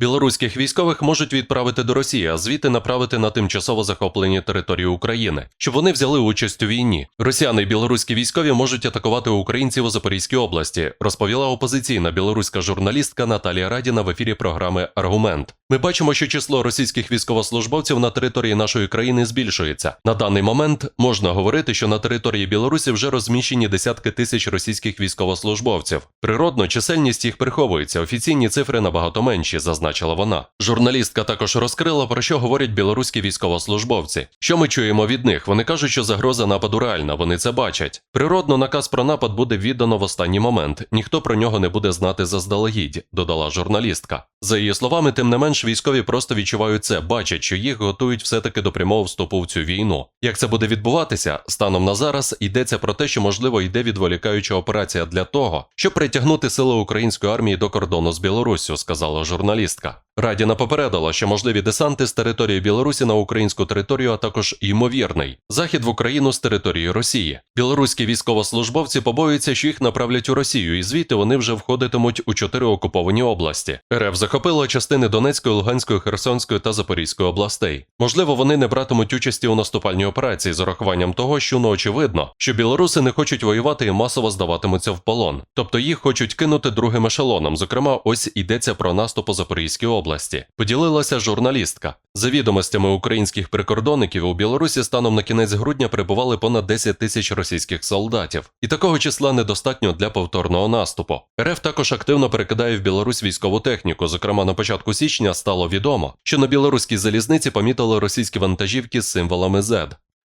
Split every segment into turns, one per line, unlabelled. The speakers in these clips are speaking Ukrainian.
Білоруських військових можуть відправити до Росії, а звідти направити на тимчасово захоплені території України, щоб вони взяли участь у війні. Росіяни і білоруські військові можуть атакувати українців у Запорізькій області, розповіла опозиційна білоруська журналістка Наталія Радіна в ефірі програми Аргумент. Ми бачимо, що число російських військовослужбовців на території нашої країни збільшується. На даний момент можна говорити, що на території Білорусі вже розміщені десятки тисяч російських військовослужбовців. Природно, чисельність їх приховується. Офіційні цифри набагато менші, зазначила вона. Журналістка також розкрила про що говорять білоруські військовослужбовці. Що ми чуємо від них? Вони кажуть, що загроза нападу реальна. Вони це бачать. Природно, наказ про напад буде віддано в останній момент. Ніхто про нього не буде знати заздалегідь, додала журналістка. За її словами, тим не менш, військові просто відчувають це, бачать, що їх готують все-таки до прямого вступу в цю війну. Як це буде відбуватися? Станом на зараз йдеться про те, що можливо йде відволікаюча операція для того, щоб притягнути сили української армії до кордону з Білоруссю, сказала журналістка. か？Радіна попередила, що можливі десанти з території Білорусі на українську територію, а також ймовірний захід в Україну з території Росії. Білоруські військовослужбовці побоюються, що їх направлять у Росію, і звідти вони вже входитимуть у чотири окуповані області. РФ захопила частини Донецької, Луганської, Херсонської та Запорізької областей. Можливо, вони не братимуть участі у наступальній операції з урахуванням того, що ну очевидно, що білоруси не хочуть воювати і масово здаватимуться в полон. Тобто їх хочуть кинути другим ешелоном. Зокрема, ось йдеться про наступ у Запорізькій області. Поділилася журналістка. За відомостями українських прикордонників у Білорусі станом на кінець грудня прибували понад 10 тисяч російських солдатів, і такого числа недостатньо для повторного наступу. РФ також активно перекидає в Білорусь військову техніку. Зокрема, на початку січня стало відомо, що на білоруській залізниці помітили російські вантажівки з символами Z.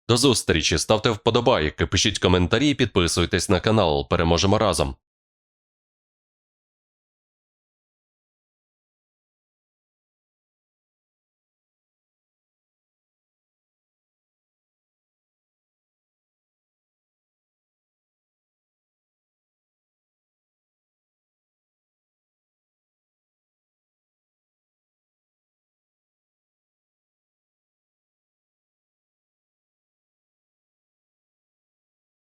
До зустрічі, ставте вподобайки, пишіть коментарі, підписуйтесь на канал. Переможемо разом.